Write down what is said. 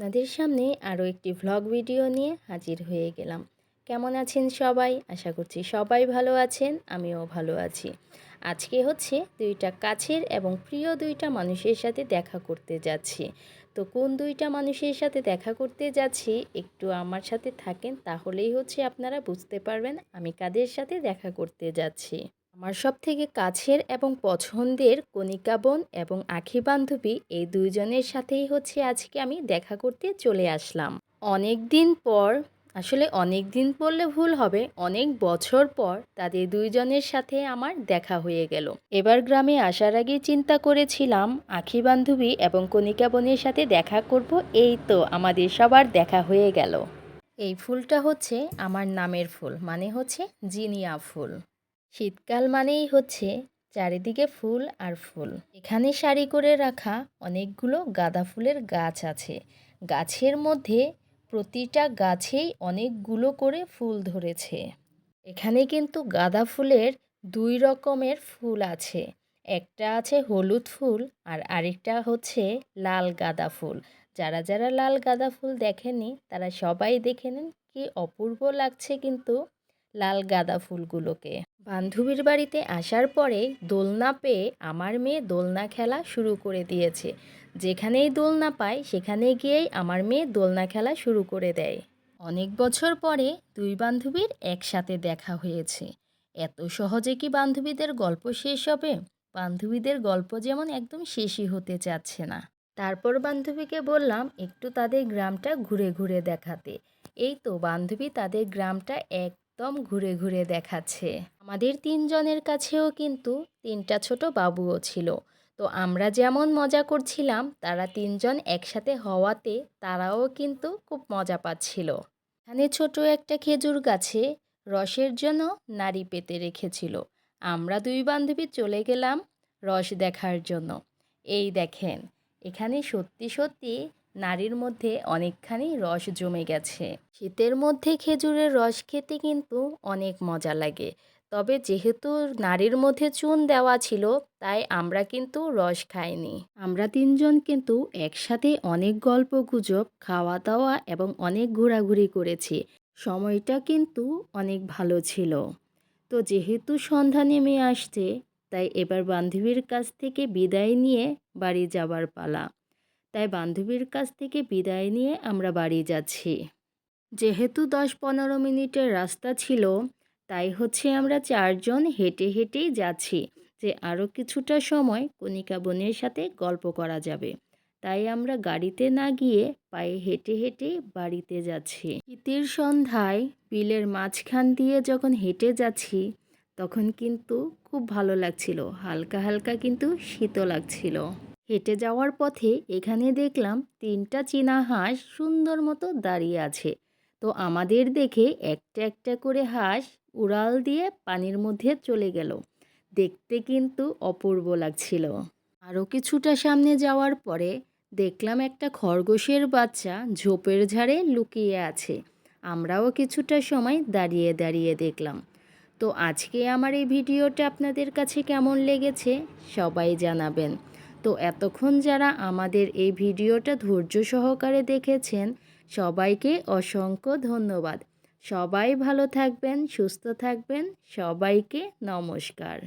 আপনাদের সামনে আরও একটি ভ্লগ ভিডিও নিয়ে হাজির হয়ে গেলাম। কেমন আছেন সবাই? আশা করছি সবাই ভালো আছেন, আমিও ভালো আছি। আজকে হচ্ছে দুইটা কাছের এবং প্রিয় দুইটা মানুষের সাথে দেখা করতে যাচ্ছি। তো কোন দুইটা মানুষের সাথে দেখা করতে যাচ্ছি, একটু আমার সাথে থাকেন, তাহলেই হচ্ছে আপনারা বুঝতে পারবেন আমি কাদের সাথে দেখা করতে যাচ্ছি। আমার সব থেকে কাছের এবং পছন্দের কণিকা বোন এবং আখি বান্ধবী এই দুইজনের সাথেই হচ্ছে আজকে আমি দেখা করতে চলে আসলাম। অনেক দিন পর, আসলে অনেক দিন বললে ভুল হবে, অনেক বছর পর তাদের দুইজনের সাথে আমার দেখা হয়ে গেল। এবার গ্রামে আসার আগে চিন্তা করেছিলাম, আখি বান্ধবী এবং কণিকা বোনের সাথে দেখা করব, এই তো আমাদের সবার দেখা হয়ে গেল। এই ফুলটা হচ্ছে আমার নামের ফুল মানে হচ্ছে জিনিয়া ফুল। শীতকাল মানেই হচ্ছে চারিদিকে ফুল আর ফুল। এখানে সারি করে রাখা অনেকগুলো গাঁদা ফুলের গাছ আছে। গাছের মধ্যে প্রতিটা গাছেই অনেকগুলো করে ফুল ধরেছে। এখানে কিন্তু গাঁদা ফুলের দুই রকমের ফুল আছে। একটা আছে হলুদ ফুল আর আরেকটা হচ্ছে লাল গাঁদা ফুল। যারা যারা লাল গাঁদা ফুল দেখেননি, তারা সবাই দেখে নিন কি অপূর্ব লাগছে কিন্তু লাল গাঁদা ফুলগুলোকে। বান্ধবীর বাড়িতে আসার পরে দোলনা পেয়ে আমার মেয়ে দোলনা খেলা শুরু করে দিয়েছে। যেখানেই দোলনা পায় সেখানে গিয়েই আমার মেয়ে দোলনা খেলা শুরু করে দেয়। অনেক বছর পরে দুই বান্ধবীর একসাথে দেখা হয়েছে। এত সহজে কি বান্ধবীদের গল্প শেষ হবে? বান্ধবীদের গল্প যেমন একদম শেষই হতে চাচ্ছে না। তারপর বান্ধবীকে বললাম, একটু তাদের গ্রামটা ঘুরে ঘুরে দেখাতে। এই তো বান্ধবী তাদের গ্রামটা একদম ঘুরে ঘুরে দেখাচ্ছে। আমাদের তিনজনের কাছেও কিন্তু তিনটা ছোট বাবুও ছিল। তো আমরা যেমন মজা করছিলাম, তারা তিনজন একসাথে হওয়াতে তারাও কিন্তু খুব মজা পাচ্ছিল। এখানে ছোট একটা খেজুর গাছে রসের জন্য নাড়ি পেতে রেখেছিল। আমরা দুই বান্ধবী চলে গেলাম রস দেখার জন্য। এই দেখেন, এখানে সত্যি সত্যি নারীর মধ্যে অনেকখানি রস জমে গেছে। শীতের মধ্যে খেজুরের রস খেতে কিন্তু অনেক মজা লাগে। তবে যেহেতু নারীর মধ্যে চুন দেওয়া ছিল, তাই আমরা কিন্তু রস খাইনি। আমরা তিনজন কিন্তু একসাথে অনেক গল্প গুজব খাওয়া দাওয়া এবং অনেক ঘোরাঘুরি করেছি। সময়টা কিন্তু অনেক ভালো ছিল। তো যেহেতু সন্ধ্যা নেমে আসছে, তাই এবার বান্ধবীর কাছ থেকে বিদায় নিয়ে বাড়ি যাবার পালা। তাই বান্ধবীর কাছ থেকে বিদায় নিয়ে আমরা বাড়ি যাচ্ছি। যেহেতু দশ পনেরো মিনিটের রাস্তা ছিল, তাই হচ্ছে আমরা চারজন হেঁটে হেঁটেই যাচ্ছি যে আরও কিছুটা সময় কণিকা বোনের সাথে গল্প করা যাবে। তাই আমরা গাড়িতে না গিয়ে পায়ে হেঁটে হেঁটে বাড়িতে যাচ্ছি। শীতের সন্ধ্যায় বিলের মাঝখান দিয়ে যখন হেঁটে যাচ্ছি, তখন কিন্তু খুব ভালো লাগছিল, হালকা হালকা কিন্তু শীতও লাগছিল। হেঁটে যাওয়ার পথে এখানে দেখলাম তিনটা চীনা হাঁস সুন্দর মতো দাঁড়িয়ে আছে। তো আমাদের দেখে একটা একটা করে হাঁস উড়াল দিয়ে পানির মধ্যে চলে গেল। দেখতে কিন্তু অপূর্ব লাগছিল। আরও কিছুটা সামনে যাওয়ার পরে দেখলাম একটা খরগোশের বাচ্চা ঝোপের ঝাড়ে লুকিয়ে আছে। আমরাও কিছুটা সময় দাঁড়িয়ে দাঁড়িয়ে দেখলাম। তো আজকে আমার এই ভিডিওটা আপনাদের কাছে কেমন লেগেছে সবাই জানাবেন। তো এতক্ষণ যারা আমাদের এই ভিডিওটা ধৈর্য সহকারে দেখেছেন, সবাইকে অসংখ্য ধন্যবাদ। সবাই ভালো থাকবেন, সুস্থ থাকবেন, সবাইকে নমস্কার।